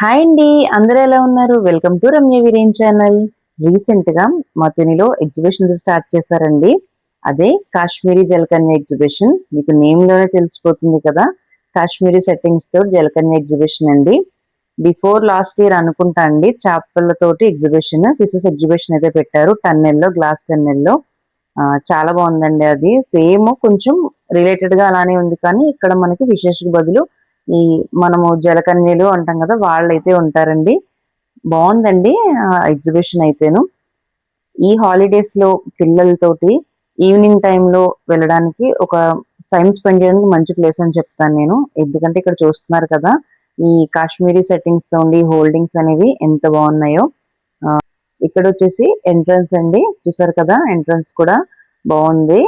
Hi అండి. అందరూ ఎలా ఉన్నారు? Welcome to Ramya Veeren channel రీసెంట్గా మతునిలో ఎగ్జిబిషన్ స్టార్ట్ చేశారండి. అదే కాశ్మీరీ జలకన్య ఎగ్జిబిషన్ మీకు నేమ్లోనే తెలిసిపోతుంది కదా. కాశ్మీరీ సెట్టింగ్స్తో జలకన్య ఎగ్జిబిషన్ అండి. బిఫోర్ లాస్ట్ ఇయర్ అనుకుంటా అండి చేపలతోటి ఎగ్జిబిషన్ ఫిషెస్ ఎగ్జిబిషన్ అయితే పెట్టారు. టన్నెల్లో గ్లాస్ టన్నెల్లో చాలా బాగుందండి అది. సేమ్ కొంచెం రిలేటెడ్గా అలానే ఉంది కానీ ఇక్కడ మనకి ఫిషెస్ బదులు ఈ మనము జలకన్యలు అంటాం కదా వాళ్ళైతే ఉంటారండి. బాగుందండి ఎగ్జిబిషన్ అయితేను. ఈ హాలిడేస్లో పిల్లలతోటి ఈవినింగ్ టైంలో వెళ్ళడానికి ఒక టైం స్పెండ్ చేయడానికి మంచి ప్లేస్ అని చెప్తాను నేను. ఎందుకంటే ఇక్కడ చూస్తున్నారు కదా ఈ కాశ్మీరీ సెట్టింగ్స్తో ఉండి హోల్డింగ్స్ అనేవి ఎంత బాగున్నాయో. ఇక్కడ వచ్చేసి ఎంట్రన్స్ అండి చూసారు కదా ఎంట్రన్స్ కూడా బాగుంది.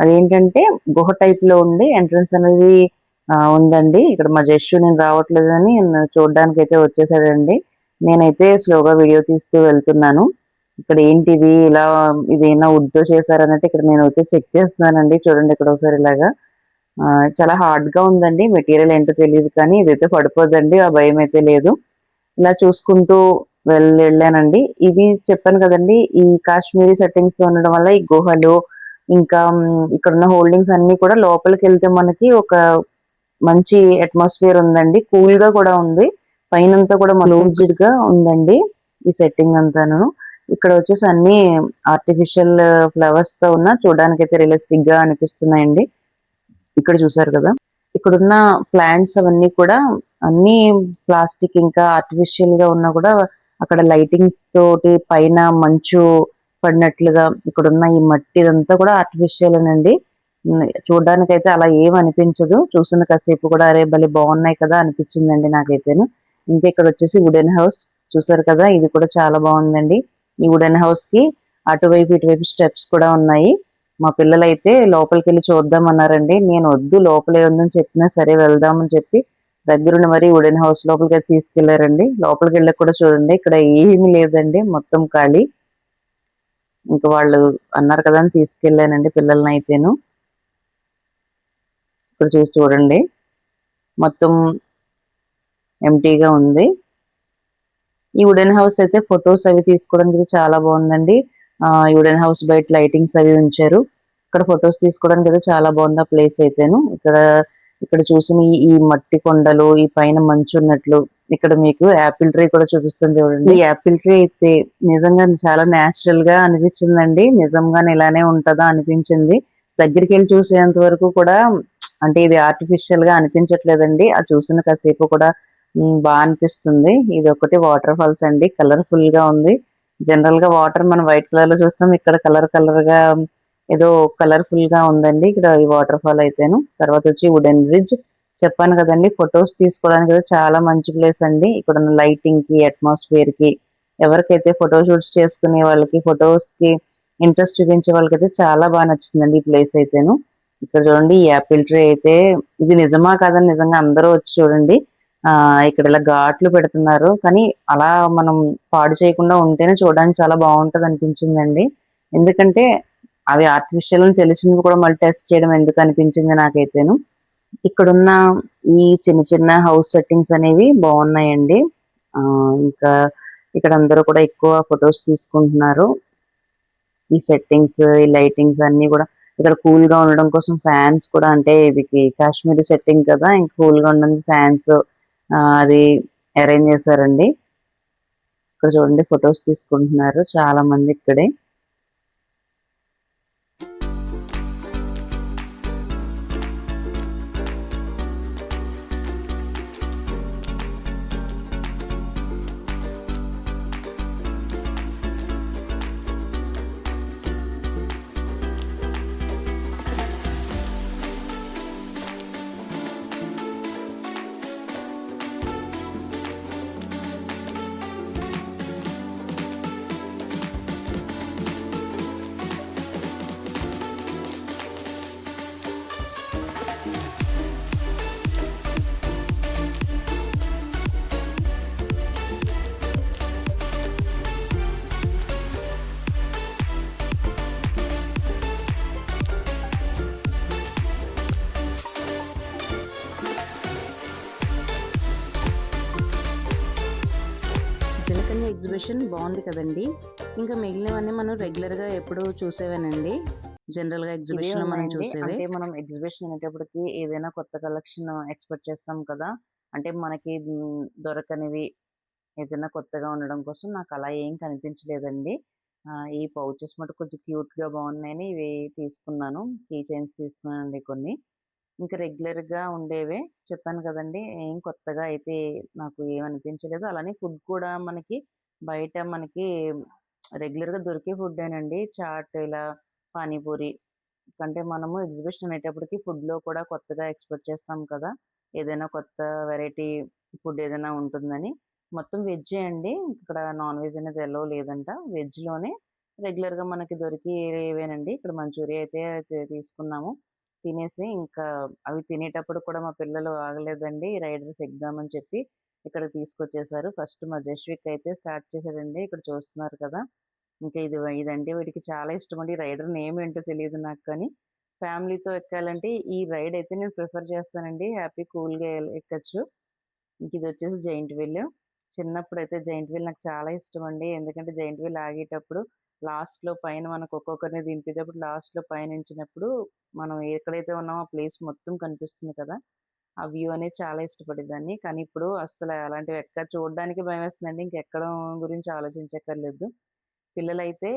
అదేంటంటే గుహ టైప్లో ఉండి ఎంట్రన్స్ అనేది ఉందండి. ఇక్కడ మా జస్సు నేను రావట్లేదని చూడడానికి అయితే వచ్చేసాడండి. నేనైతే స్లోగా వీడియో తీస్తూ వెళ్తున్నాను. ఇక్కడ ఏంటిది ఇలా ఇదేనా ఉడ్తో చేశారన్నట్టు ఇక్కడ నేను అయితే చెక్ చేస్తున్నానండి. చూడండి ఇక్కడ ఒకసారి ఇలాగా. చాలా హార్డ్గా ఉందండి. మెటీరియల్ ఏంటో తెలియదు కానీ ఇదైతే పడిపోదండి. ఆ భయం అయితే లేదు. ఇలా చూసుకుంటూ వెళ్ళి వెళ్ళానండి ఇది చెప్పాను కదండి ఈ కాశ్మీరీ సెట్టింగ్స్తో ఉండడం వల్ల ఈ గుహలు ఇంకా ఇక్కడ ఉన్న హోల్డింగ్స్ అన్ని కూడా లోపలికి వెళ్తే మనకి ఒక మంచి అట్మాస్ఫియర్ ఉందండి. కూల్గా కూడా ఉంది. పైనంతా కూడా క్లోజ్డ్గా ఉందండి ఈ సెట్టింగ్ అంతాను. ఇక్కడ వచ్చేసి అన్ని ఆర్టిఫిషియల్ ఫ్లవర్స్తో ఉన్న చూడడానికి అయితే రియలిస్టిక్గా అనిపిస్తున్నాయండి. ఇక్కడ చూసారు కదా. ఇక్కడున్న ప్లాంట్స్ అవన్నీ కూడా అన్ని ప్లాస్టిక్ ఇంకా ఆర్టిఫిషియల్గా ఉన్నా కూడా అక్కడ లైటింగ్స్ తోటి పైన మంచు పడినట్లుగా ఇక్కడున్న ఈ మట్టి ఇదంతా కూడా ఆర్టిఫిషియల్ అండి చూడడానికైతే అయితే అలా ఏం అనిపించదు. చూసిన కాసేపు కూడా అరే భలే బాగున్నాయి కదా అనిపించిందండి నాకైతేను. ఇంకా ఇక్కడ వచ్చేసి వుడెన్ హౌస్ చూసారు కదా ఇది కూడా చాలా బాగుందండి. ఈ వుడెన్ హౌస్కి అటువైపు ఇటువైపు స్టెప్స్ కూడా ఉన్నాయి. మా పిల్లలైతే లోపలికి వెళ్ళి చూద్దామన్నారండి. నేను వద్దు లోపలే ఉందని చెప్పినా సరే వెళ్దామని చెప్పి దగ్గరుండి మరి వుడెన్ హౌస్ లోపలికి తీసుకెళ్ళారండి. లోపలికి వెళ్ళక కూడా చూడండి ఇక్కడ ఏమీ లేదండి. మొత్తం ఖాళీ. ఇంకా వాళ్ళు అన్నారు కదా అని తీసుకెళ్ళానండి పిల్లల్ని అయితేను. ఇక్కడ చూసి చూడండి. మొత్తం ఎంటీగా ఉంది. ఈ వుడెన్ హౌస్ అయితే ఫొటోస్ అవి తీసుకోవడానికి చాలా బాగుందండి. ఈ వుడెన్ హౌస్ బయట లైటింగ్స్ అవి ఉంచారు. ఇక్కడ ఫొటోస్ తీసుకోవడానికి అయితే చాలా బాగుంది ఆ ప్లేస్ అయితేను. ఇక్కడ ఇక్కడ చూసిన ఈ మట్టి కొండలు ఈ పైన మంచు ఉన్నట్లు ఇక్కడ మీకు యాపిల్ ట్రీ కూడా చూపిస్తుంది చూడండి. ఈ యాపిల్ ట్రీ అయితే నిజంగా చాలా నేచురల్గా అనిపించిందండి. నిజంగానే ఇలానే ఉంటదా అనిపించింది. దగ్గరికి వెళ్ళి చూసేంత వరకు కూడా అంటే ఇది ఆర్టిఫిషియల్గా అనిపించట్లేదండి. ఆ చూసిన కాసేపు కూడా బాగా అనిపిస్తుంది. ఇది ఒకటి వాటర్ ఫాల్స్ అండి. కలర్ఫుల్గా ఉంది. జనరల్గా వాటర్ మనం వైట్ కలర్లో చూస్తాం. ఇక్కడ కలర్ కలర్గా ఏదో కలర్ఫుల్గా ఉందండి. ఇక్కడ ఈ వాటర్ ఫాల్ అయితేను. తర్వాత వచ్చి వుడెన్ బ్రిడ్జ్ చెప్పాను కదండి ఫొటోస్ తీసుకోవడానికి అయితే చాలా మంచి ప్లేస్ అండి. ఇక్కడ ఉన్న లైటింగ్కి అట్మాస్ఫియర్కి ఎవరికైతే ఫోటో షూట్స్ చేసుకునే వాళ్ళకి ఫొటోస్కి ఇంట్రెస్ట్ చూపించే వాళ్ళకైతే చాలా బాగా నచ్చిందండి ఈ ప్లేస్ అయితేను. ఇక్కడ చూడండి ఈ యాపిల్ ట్రీ అయితే ఇది నిజమా కాదని నిజంగా అందరూ వచ్చి చూడండి. ఆ ఇక్కడ ఇలా ఘాట్లు పెడుతున్నారు. కానీ అలా మనం పాడు చేయకుండా ఉంటేనే చూడడానికి చాలా బాగుంటది అనిపించిందండి. ఎందుకంటే అవి ఆర్టిఫిషియల్ అని తెలిసినవి కూడా మళ్ళీ టెస్ట్ చేయడం ఎందుకు అనిపించింది నాకైతేను. ఇక్కడున్న ఈ చిన్న చిన్న హౌస్ సెట్టింగ్స్ అనేవి బాగున్నాయండి. ఆ ఇంకా ఇక్కడ అందరూ కూడా ఎక్కువ ఫొటోస్ తీసుకుంటున్నారు. ఈ సెట్టింగ్స్ ఈ లైటింగ్స్ అన్ని కూడా ఇక్కడ కూల్గా ఉండడం కోసం ఫ్యాన్స్ కూడా అంటే ఇది కాశ్మీరీ సెట్టింగ్ కదా ఇంకా కూల్గా ఉండడానికి ఫ్యాన్స్ అది అరేంజ్ చేశారండి. ఇక్కడ చూడండి ఫొటోస్ తీసుకుంటున్నారు చాలా మంది ఇక్కడే. ఎగ్జిబిషన్ బాగుంది కదండి. ఇంకా మిగిలినవన్నీ మనం రెగ్యులర్గా ఎప్పుడు చూసేవేనండి? జనరల్గా ఎగ్జిబిషన్ మనం చూసేవే? అంటే మనం ఎగ్జిబిషన్ అనేటప్పటికి ఏదైనా కొత్త కలెక్షన్ ఎక్స్పెక్ట్ చేస్తాం కదా. అంటే మనకి దొరకనివి ఏదైనా కొత్తగా ఉండడం కోసం నాకు అలా ఏం కనిపించలేదండి. ఈ పౌచెస్ మటు కొంచెం క్యూట్గా బాగున్నాయని ఇవి తీసుకున్నాను. కీ చైన్స్ తీసుకున్నానండి కొన్ని. ఇంకా రెగ్యులర్గా ఉండేవే. చెప్పాను కదండి ఏం కొత్తగా అయితే నాకు ఏమనిపించలేదు. అలానే ఫుడ్ కూడా మనకి బయట మనకి రెగ్యులర్గా దొరికే ఫుడ్ ఏనండి చాట్ ఇలా పానీపూరి అంటే మనము ఎగ్జిబిషన్ అనేటప్పటికి ఫుడ్లో కూడా కొత్తగా ఎక్స్పెక్ట్ చేస్తాం కదా. ఏదైనా కొత్త వెరైటీ ఫుడ్ ఏదైనా ఉంటుందని. మొత్తం వెజ్ అండి. ఇక్కడ నాన్ వెజ్ అనేది ఎల్లో లేదంట. వెజ్లోనే రెగ్యులర్గా మనకి దొరికి ఏవేనండి ఇక్కడ మంచూరియా అయితే తీసుకున్నాము. తినేసి ఇంకా అవి తినేటప్పుడు కూడా మా పిల్లలు ఆగలేదండి. రైడర్స్ అని చెప్పి ఇక్కడ తీసుకొచ్చేసారు. ఫస్ట్ మా జస్విక్ అయితే స్టార్ట్ చేశారండి ఇక్కడ చూస్తున్నారు కదా. ఇంకా ఇది ఇదంటే వీటికి చాలా ఇష్టం అండి రైడర్ నేమ్ ఏంటో తెలియదు నాకు కానీ. ఫ్యామిలీతో ఎక్కాలంటే ఈ రైడ్ అయితే నేను ప్రిఫర్ చేస్తానండి. హ్యాపీ కూల్గా ఎక్కచ్చు. ఇంక ఇది వచ్చేసి జైంట్ వీల్. చిన్నప్పుడు అయితే జైంట్ వీల్ నాకు చాలా ఇష్టం అండి ఎందుకంటే జైంట్ వీల్ ఆగేటప్పుడు లాస్ట్లో పైన మనకు ఒక్కొక్కరిని దింపేటప్పుడు లాస్ట్లో పైన ఉంచినప్పుడు మనం ఎక్కడైతే ఉన్నామో ఆ ప్లేస్ మొత్తం కనిపిస్తుంది కదా! ఆ వ్యూ అనేది చాలా ఇష్టపడేదాన్ని. కానీ ఇప్పుడు అసలు అలాంటివి ఎక్కడ చూడడానికి భయం వేస్తుందండి. ఇంకెక్కడం గురించి ఆలోచించక్కర్లేదు. పిల్లలైతే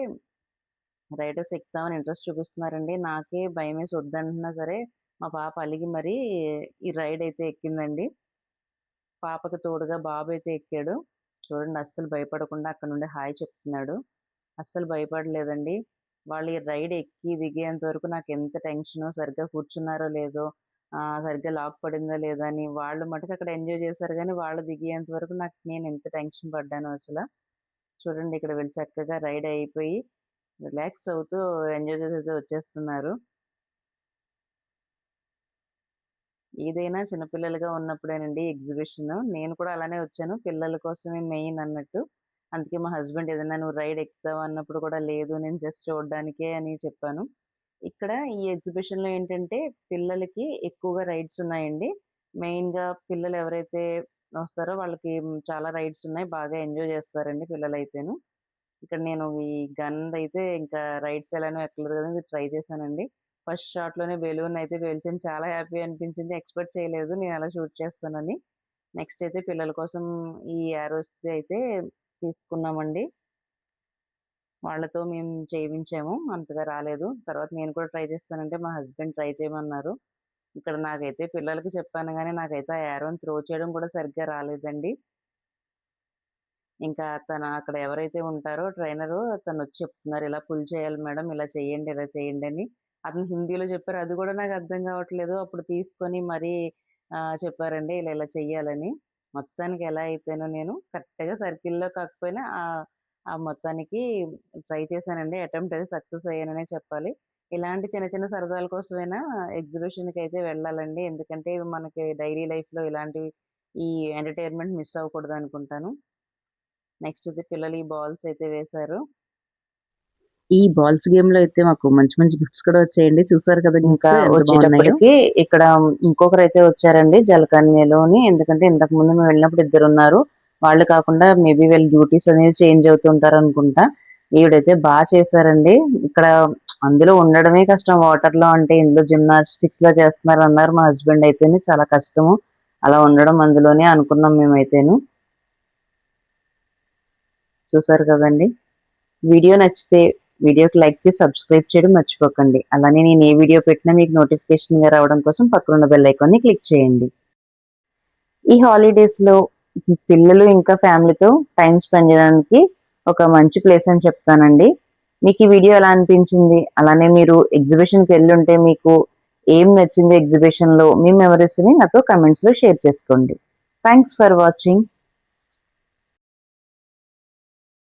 రైడర్స్ ఎక్కుదామని ఇంట్రెస్ట్ చూపిస్తున్నారండి. నాకే భయం వేసి వద్దంటున్నా సరే మా పాప అలిగి మరీ ఈ రైడ్ అయితే ఎక్కిందండి. పాపకు తోడుగా బాబు అయితే ఎక్కాడు. చూడండి అస్సలు భయపడకుండా అక్కడ నుండి హాయ్ చెప్తున్నాడు. అస్సలు భయపడలేదండి. వాళ్ళు ఈ రైడ్ ఎక్కి దిగేంత వరకు నాకు ఎంత టెన్షన్ సరిగ్గా కూర్చున్నారో లేదో సరిగ్గా లాక్ పడిందో లేదో అని వాళ్ళు మటుకు అక్కడ ఎంజాయ్ చేశారు కానీ వాళ్ళు దిగేంత వరకు నాకు నేను ఎంత టెన్షన్ పడ్డాను అసలు. చూడండి ఇక్కడ వెళ్ళి చక్కగా రైడ్ అయిపోయి రిలాక్స్ అవుతూ ఎంజాయ్ చేసేది వచ్చేస్తున్నారు. ఏదైనా చిన్నపిల్లలుగా ఉన్నప్పుడేనండి ఎగ్జిబిషన్. నేను కూడా అలానే వచ్చాను. పిల్లల కోసమే మెయిన్ అన్నట్టు. అందుకే మా హస్బెండ్ ఏదైనా నువ్వు రైడ్ ఎక్కుతావు అన్నప్పుడు కూడా లేదు నేను జస్ట్ చూడడానికే అని చెప్పాను. ఇక్కడ ఈ ఎగ్జిబిషన్లో ఏంటంటే పిల్లలకి ఎక్కువగా రైడ్స్ ఉన్నాయండి. మెయిన్గా పిల్లలు ఎవరైతే వస్తారో వాళ్ళకి చాలా రైడ్స్ ఉన్నాయి. బాగా ఎంజాయ్ చేస్తారండి పిల్లలు అయితేను ఇక్కడ నేను ఈ గన్ అయితే ఇంకా రైడ్స్ ఎలానో ఎక్కలేదు కదా ట్రై చేశానండి. ఫస్ట్ షాట్లోనే బెలూన్ అయితే పేల్చాను. చాలా హ్యాపీ అనిపించింది. ఎక్స్పెక్ట్ చేయలేదు. నేను అలా షూట్ చేస్తానని. నెక్స్ట్ అయితే పిల్లల కోసం ఈ యారోస్ అయితే తీసుకున్నామండి. వాళ్ళతో మేము చేయించాము. అంతగా రాలేదు. తర్వాత నేను కూడా ట్రై చేస్తానంటే మా హస్బెండ్ ట్రై చేయమన్నారు. ఇక్కడ నాకైతే పిల్లలకి చెప్పాను కానీ నాకైతే ఆ యారోని త్రో చేయడం కూడా సరిగ్గా రాలేదండి. ఇంకా తను అక్కడ ఎవరైతే ఉంటారో ట్రైనరు తను వచ్చి చెప్తున్నారు ఇలా పుల్ చేయాలి మేడం ఇలా చేయండి ఇలా చేయండి అని. అతను హిందీలో చెప్పారు. అది కూడా నాకు అర్థం కావట్లేదు. అప్పుడు తీసుకొని మరీ చెప్పారండి ఇలా ఇలా చెయ్యాలని. మొత్తానికి ఎలా అయితేనో నేను కరెక్ట్గా సర్కిల్లో కాకపోయినా ఆ- ఆ మొత్తానికి ట్రై చేశానండి. అటెంప్ట్ అది సక్సెస్ అయ్యాననే చెప్పాలి. ఇలాంటి చిన్న చిన్న సరదాల కోసమైనా ఎగ్జిబిషన్కి అయితే వెళ్ళాలండి. ఎందుకంటే మనకి డైలీ లైఫ్లో ఇలాంటివి ఈ ఎంటర్టైన్మెంట్ మిస్ అవ్వకూడదు అనుకుంటాను నెక్స్ట్ అయితే పిల్లలు ఈ బాల్స్ అయితే వేశారు. ఈ బాల్స్ గేమ్లో అయితే మాకు మంచి మంచి గిఫ్ట్స్ కూడా వచ్చాయండి. చూసారు కదా ఇంకా వచ్చేటప్పటికి ఇక్కడ ఇంకొకరు అయితే వచ్చారండి జలకన్యలోని. ఎందుకంటే ఇంతకు ముందు మేము వెళ్ళినప్పుడు ఇద్దరు ఉన్నారు. వాళ్ళు కాకుండా మేబీ వీళ్ళ డ్యూటీస్ అనేవి చేంజ్ అవుతుంటారు అనుకుంటా. ఈవిడైతే బాగా చేశారండి. ఇక్కడ అందులో ఉండడమే కష్టం. వాటర్లో అంటే ఇందులో జిమ్నాస్టిక్స్ లా చేస్తున్నారు అన్నారు మా హస్బెండ్ అయితేనే చాలా కష్టము. అలా ఉండడం అందులోనే అనుకున్నాం మేమైతేను. చూసారు కదండి. వీడియో నచ్చితే వీడియోకి లైక్ చేసి సబ్స్క్రైబ్ చేయడం మర్చిపోకండి. అలానే నేను ఏ వీడియో పెట్టినా మీకు నోటిఫికేషన్గా రావడం కోసం పక్కనున్న బెల్ ఐకాన్ని క్లిక్ చేయండి. ఈ హాలిడేస్లో పిల్లలు ఇంకా ఫ్యామిలీతో టైం స్పెండ్ చేయడానికి ఒక మంచి ప్లేస్ అని చెప్తానండి. మీకు ఈ వీడియో ఎలా అనిపించింది? అలానే మీరు ఎగ్జిబిషన్కి వెళ్ళుంటే మీకు ఏం నచ్చింది ఎగ్జిబిషన్లో మీ మెమరీస్ని నాతో కమెంట్స్లో షేర్ చేసుకోండి. Thanks for watching